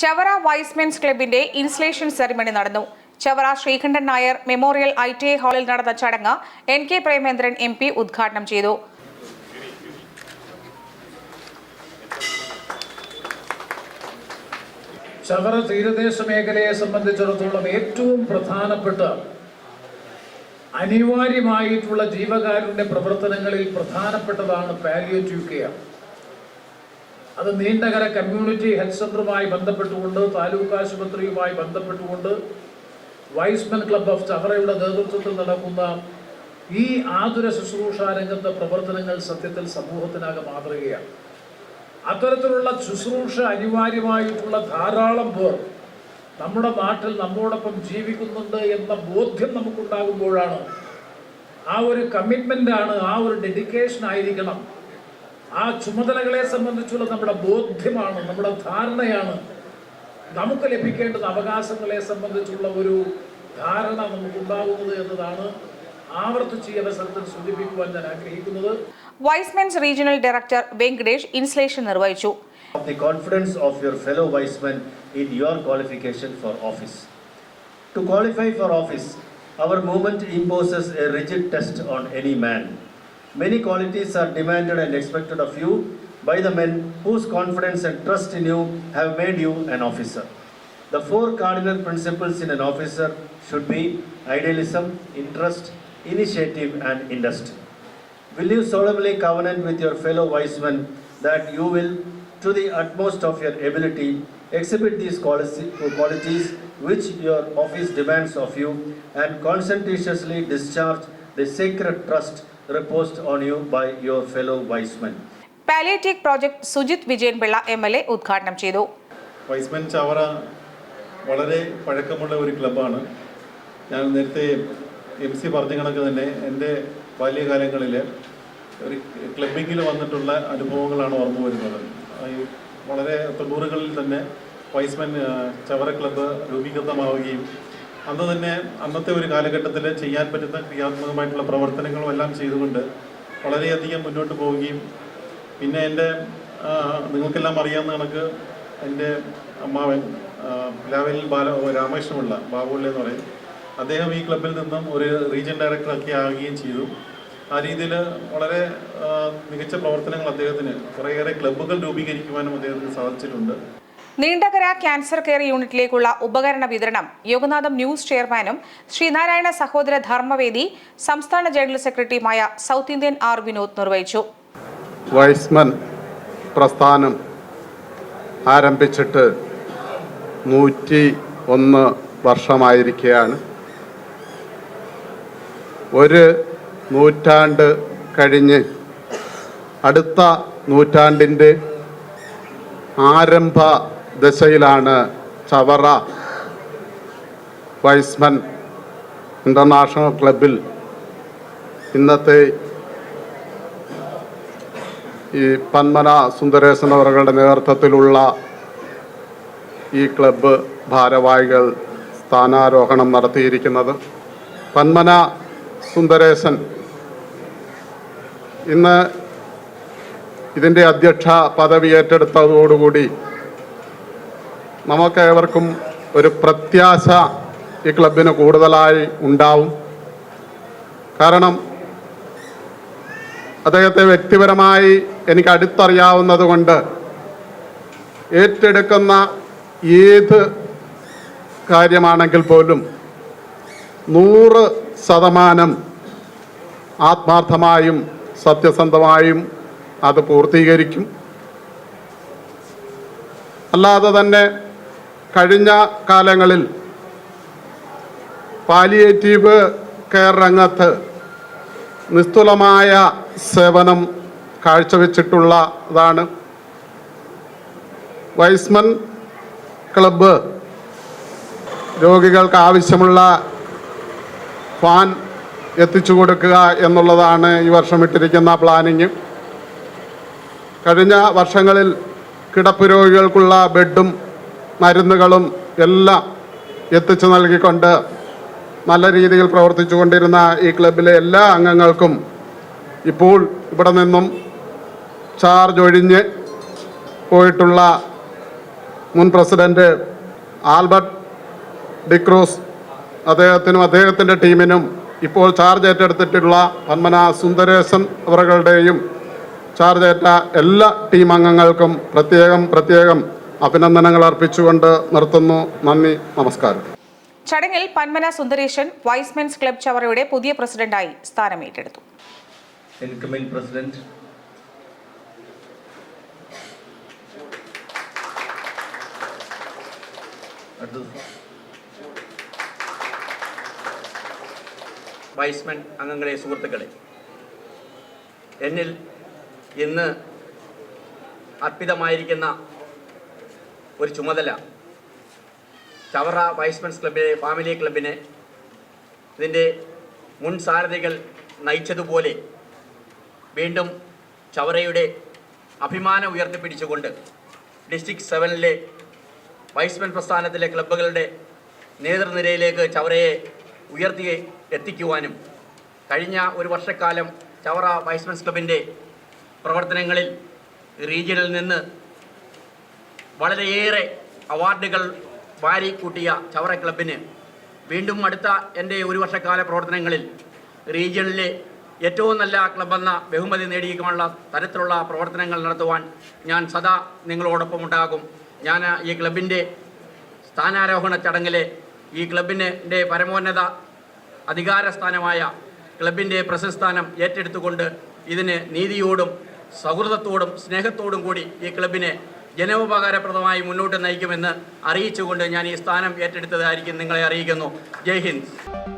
Chavara Y's Men's ക്ലബിന്റെ installation ceremony നടന്നു. Chavara Sreekandan Nair memorial I T I ഹാളിൽ നടന്ന ചടങ്ങ് N K Premachandran M P ഉദ്ഘാടനം ചെയ്തു. ചവറ തീരദേശ മേഖലയെ സംബന്ധിച്ചിടത്തോളം ഏറ്റവും പ്രധാനപ്പെട്ട അനിവാര്യമായിട്ടുള്ള ജീവകാരുണ്യ പ്രവർത്തനങ്ങളിൽ പ്രധാനപ്പെട്ടതാണ് പാലിയേറ്റീവ് കെയർ. അത് നീണ്ടകര കമ്മ്യൂണിറ്റി ഹെൽത്ത് സെന്ററുമായി ബന്ധപ്പെട്ടുകൊണ്ട് താലൂക്ക് ആശുപത്രിയുമായി ബന്ധപ്പെട്ടുകൊണ്ട് വൈസ്മെൻ ക്ലബ് ഓഫ് ചവറയുടെ നേതൃത്വത്തിൽ നടക്കുന്ന ഈ ആതുര ശുശ്രൂഷ രംഗത്തെ പ്രവർത്തനങ്ങൾ സത്യത്തിൽ സമൂഹത്തിനാകെ മാതൃകയാണ്. അത്തരത്തിലുള്ള ശുശ്രൂഷ അനിവാര്യമായിട്ടുള്ള ധാരാളം പേർ നമ്മുടെ നാട്ടിൽ നമ്മോടൊപ്പം ജീവിക്കുന്നുണ്ട് എന്ന ബോധ്യം നമുക്കുണ്ടാകുമ്പോഴാണ് ആ ഒരു കമ്മിറ്റ്മെന്റ് ആണ് ആ ഒരു ഡെഡിക്കേഷൻ ആയിരിക്കണം ആ ചുമതലകളെ സംബന്ധിച്ചുള്ള നമ്മുടെ ബോധ്യമാണ് നമ്മുടെ ധാരണയാണ് നമുക്ക് ലഭിക്കേണ്ടുന്ന അവകാശങ്ങളെ സംബന്ധിച്ചുള്ള ഒരു ധാരണ നമുക്കുണ്ടാകുന്നത് എന്നതാണ് ആവർത്തിച്ച് ഈ അവസരത്തിൽ സൂചിപ്പിക്കുവാൻ ഞാൻ ആഗ്രഹിക്കുന്നത് Y's Men's regional director Venkatesh installation നിർവഹിച്ചു the the confidence of your fellow vicemen in your qualification for office. To qualify for office, our movement imposes a rigid test on any man. Many qualities are demanded and expected of you by the men whose confidence and trust in you have made you an officer. The four cardinal principles in an officer should be idealism, interest, initiative, and industry. Will you solemnly covenant with your fellow wise men that you will, to the utmost of your ability, exhibit these qualities which your office demands of you and conscientiously discharge the sacred trust reposed on you by your fellow Y's man men? Palliative project Sujith Vijayanpillai M L A ഉദ്ഘാടനം ചെയ്തു. Wiseman Chavara വളരെ പഴക്കമുള്ള ഒരു ക്ലബ്ബാണ് ഞാൻ നേരത്തെ M C പറഞ്ഞ കണക്ക് തന്നെ എന്റെ ബാല്യകാലങ്ങളിൽ ഒരു ക്ലബിങ്ങിൽ വന്നിട്ടുള്ള അനുഭവങ്ങളാണ് ഓർമ്മ വരുന്നത്. വളരെ തൊണ്ണൂറുകളിൽ തന്നെ വൈസ്മെൻ ചവറ ക്ലബ്ബ് രൂപീകൃതമാവുകയും അന്ന് തന്നെ അന്നത്തെ ഒരു കാലഘട്ടത്തിൽ ചെയ്യാൻ പറ്റുന്ന ക്രിയാത്മകമായിട്ടുള്ള പ്രവർത്തനങ്ങളും എല്ലാം ചെയ്തുകൊണ്ട് വളരെയധികം മുന്നോട്ട് പോവുകയും പിന്നെ എന്റെ നിങ്ങൾക്കെല്ലാം അറിയാവുന്ന കണക്ക് എന്റെ അമ്മാവൻ ലാവലിൽ ബാല രാമകൃഷ്ണപിള്ള ബാബുള്ള എന്ന് പറയും. അദ്ദേഹം ഈ ക്ലബിൽ നിന്നും ഒരു റീജിയൻ ഡയറക്ടറൊക്കെ ആകുകയും ചെയ്തു. ആ രീതിയിൽ വളരെ മികച്ച പ്രവർത്തനങ്ങൾ അദ്ദേഹത്തിന് കുറേയേറെ ക്ലബ്ബുകൾ രൂപീകരിക്കുവാനും അദ്ദേഹത്തിന് സാധിച്ചിട്ടുണ്ട്. നീണ്ടകര ക്യാൻസർ കെയർ യൂണിറ്റിലേക്കുള്ള ഉപകരണ വിതരണം. യോഗനാഥം ന്യൂസ് ചെയർമാനും ശ്രീനാരായണ സഹോദര ധർമ്മവേദി സംസ്ഥാന ജനറൽ സെക്രട്ടറിയുമായ സൗത്ത് ഇന്ത്യൻ ആർ വിനോദ് നിർവഹിച്ചു. വൈസ്മൻ പ്രസ്ഥാനം ആരംഭിച്ചിട്ട് നൂറ്റി ഒന്ന് വർഷമായിരിക്കുകയാണ്. ഒരു നൂറ്റാണ്ട് കഴിഞ്ഞ് അടുത്ത നൂറ്റാണ്ടിന്റെ ആരംഭ ദശയിലാണ് ചവറ വൈസ്മൻ ഇന്റർനാഷണൽ ക്ലബിൽ ഇന്നത്തെ ഈ പന്മന സുന്ദരേശൻ അവരുടെ നേതൃത്വത്തിലുള്ള ഈ ക്ലബ്ബ് ഭാരവാഹികൾ സ്ഥാനാരോഹണം നടത്തിയിരിക്കുന്നത്. പന്മന സുന്ദരേശൻ ഇന്ന് ഇതിന്റെ അധ്യക്ഷ പദവി ഏറ്റെടുത്തതോടുകൂടി നമുക്കേവർക്കും ഒരു പ്രത്യാശ ഈ ക്ലബിന് കൂടുതലായി ഉണ്ടാവും. കാരണം അദ്ദേഹത്തെ വ്യക്തിപരമായി എനിക്ക് അടുത്തറിയാവുന്നത് കൊണ്ട് ഏറ്റെടുക്കുന്ന ഏത് കാര്യമാണെങ്കിൽ പോലും നൂറ് ശതമാനം ആത്മാർത്ഥമായും സത്യസന്ധമായും അത് പൂർത്തീകരിക്കും. അല്ലാതെ തന്നെ കഴിഞ്ഞ കാലങ്ങളിൽ പാലിയേറ്റീവ് കെയർ രംഗത്ത് നിസ്തുലമായ സേവനം കാഴ്ചവെച്ചിട്ടുള്ളതാണ്. വൈസ്മൻ ക്ലബ്ബ് രോഗികൾക്ക് ആവശ്യമുള്ള ഫാൻ എത്തിച്ചു കൊടുക്കുക എന്നുള്ളതാണ് ഈ വർഷം ഇട്ടിരിക്കുന്ന പ്ലാനിങ്. കഴിഞ്ഞ വർഷങ്ങളിൽ കിടപ്പ് രോഗികൾക്കുള്ള ബെഡും മരുന്നുകളും എല്ലാം എത്തിച്ചു നൽകിക്കൊണ്ട് നല്ല രീതിയിൽ പ്രവർത്തിച്ചു കൊണ്ടിരുന്ന ഈ ക്ലബിലെ എല്ലാ അംഗങ്ങൾക്കും ഇപ്പോൾ ഇവിടെ നിന്നും ചാർജ് ഒഴിഞ്ഞ് പോയിട്ടുള്ള മുൻ പ്രസിഡന്റ് ആൽബർട്ട് ഡിക്രൂസ് അദ്ദേഹത്തിനും അദ്ദേഹത്തിന്റെ ടീമിനും ഇപ്പോൾ ചാർജ് ഏറ്റെടുത്തിട്ടുള്ള പന്മന സുന്ദരേശൻ അവരുടെയും ചാർജ് ഏറ്റ എല്ലാ ടീം അംഗങ്ങൾക്കും പ്രത്യേകം പ്രത്യേകം അഭിനന്ദനങ്ങൾ അർപ്പിച്ചുകൊണ്ട് നിർത്തുന്നു. നന്ദി നമസ്കാരം. ചടങ്ങിൽ Panmana Sundaresan Y's Men's Club ചവറയുടെ പുതിയ പ്രസിഡന്റായി സ്ഥാനമേറ്റെടുത്തു. Incoming president. വൈസ്മൻ അംഗങ്ങളെ സുഹൃത്തുക്കളെ എന്നിൽ ഇന്ന് അർപ്പിതമായിരിക്കുന്ന ഒരു ചുമതല. ചവറ വൈസ്മെൻസ് ക്ലബിലെ ഫാമിലി ക്ലബിനെ ഇതിന്റെ മുൻ സാരഥികൾ നയിച്ചതുപോലെ വീണ്ടും ചവറയുടെ അഭിമാനം ഉയർത്തിപ്പിടിച്ചുകൊണ്ട് ഡിസ്ട്രിക്ട് സെവനിലെ വൈസ്മെൻ പ്രസ്ഥാനത്തിലെ ക്ലബ്ബുകളുടെ നേതൃനിരയിലേക്ക് ചവറയെ ഉയർത്തി എത്തിക്കുവാനും കഴിഞ്ഞ ഒരു വർഷക്കാലം ചവറ വൈസ്മെൻസ് ക്ലബിന്റെ പ്രവർത്തനങ്ങളിൽ റീജിയനിൽ നിന്ന് വളരെയേറെ അവാർഡുകൾ വാരിക്കൂട്ടിയ ചവറ ക്ലബിന് വീണ്ടും അടുത്ത എന്റെ ഒരു വർഷക്കാല പ്രവർത്തനങ്ങളിൽ റീജിയണിലെ ഏറ്റവും നല്ല ക്ലബെന്ന ബഹുമതി നേടിയേക്കുമുള്ള തരത്തിലുള്ള പ്രവർത്തനങ്ങൾ നടത്തുവാൻ ഞാൻ സദാ നിങ്ങളോടൊപ്പം ഉണ്ടാകും. ഞാൻ ഈ ക്ലബിന്റെ സ്ഥാനാരോഹണ ചടങ്ങിലെ ഈ ക്ലബിന്റെ പരമോന്നത അധികാര സ്ഥാനമായ ക്ലബിന്റെ സ്ഥാനം ഏറ്റെടുത്തുകൊണ്ട് ഇതിന് നീതിയോടും സൗഹൃദത്തോടും സ്നേഹത്തോടും കൂടി ഈ ക്ലബിനെ ജനോപകാരപ്രദമായി മുന്നോട്ട് നയിക്കുമെന്ന് അറിയിച്ചുകൊണ്ട് ഞാൻ ഈ സ്ഥാനം ഏറ്റെടുത്തതായിരിക്കും നിങ്ങളെ അറിയിക്കുന്നു. ജയ് ഹിന്ദ്.